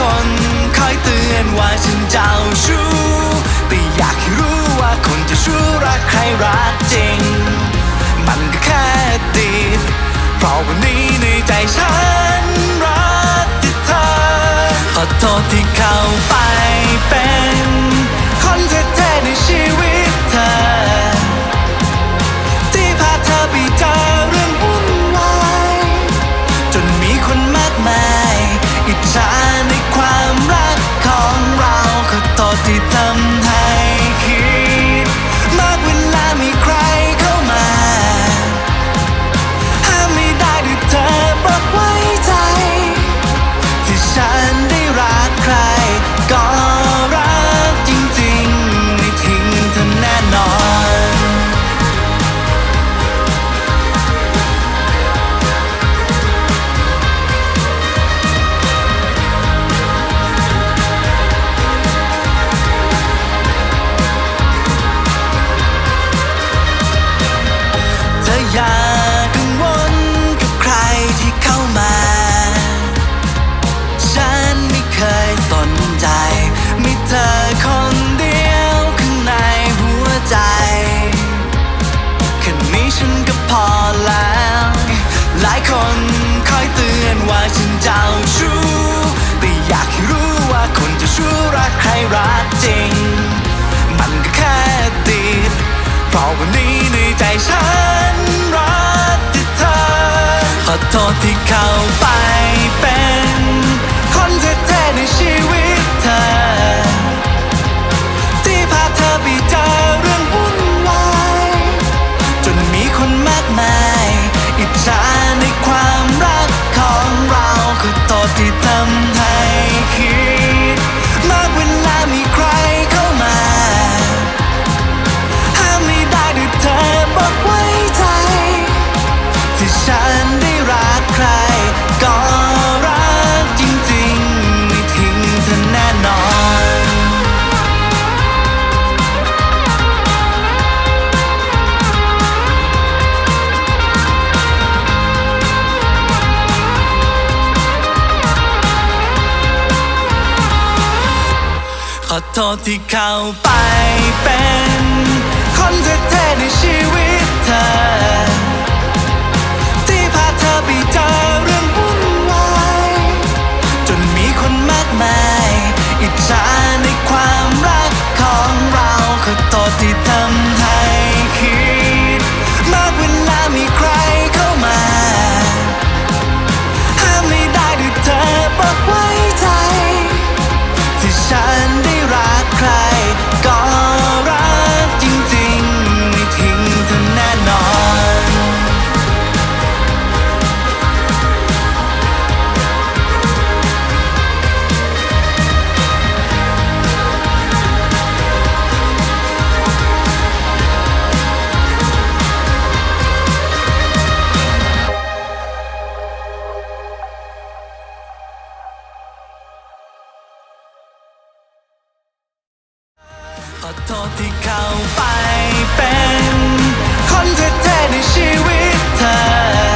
คนคอยเตือนว่าฉันเจ้าชู้แต่อยากให้รู้ว่าคนจะชู้รักใครรักจริง มันก็แค่ติดเพราะวันนี้ในใจฉันรักที่เธอ ขอโทษที่เข้าไปเป็นคนเท่ๆในชีวิต รู้รักใครรักจริง มันก็แค่ติดเพราะวันนี้ในใจฉันรักที่เธอขอโทษที่เข้าไป ขอโทษที่เข้าไปเป็น โทษที่เขาไปเป็น คนเท่ๆในชีวิตเธอ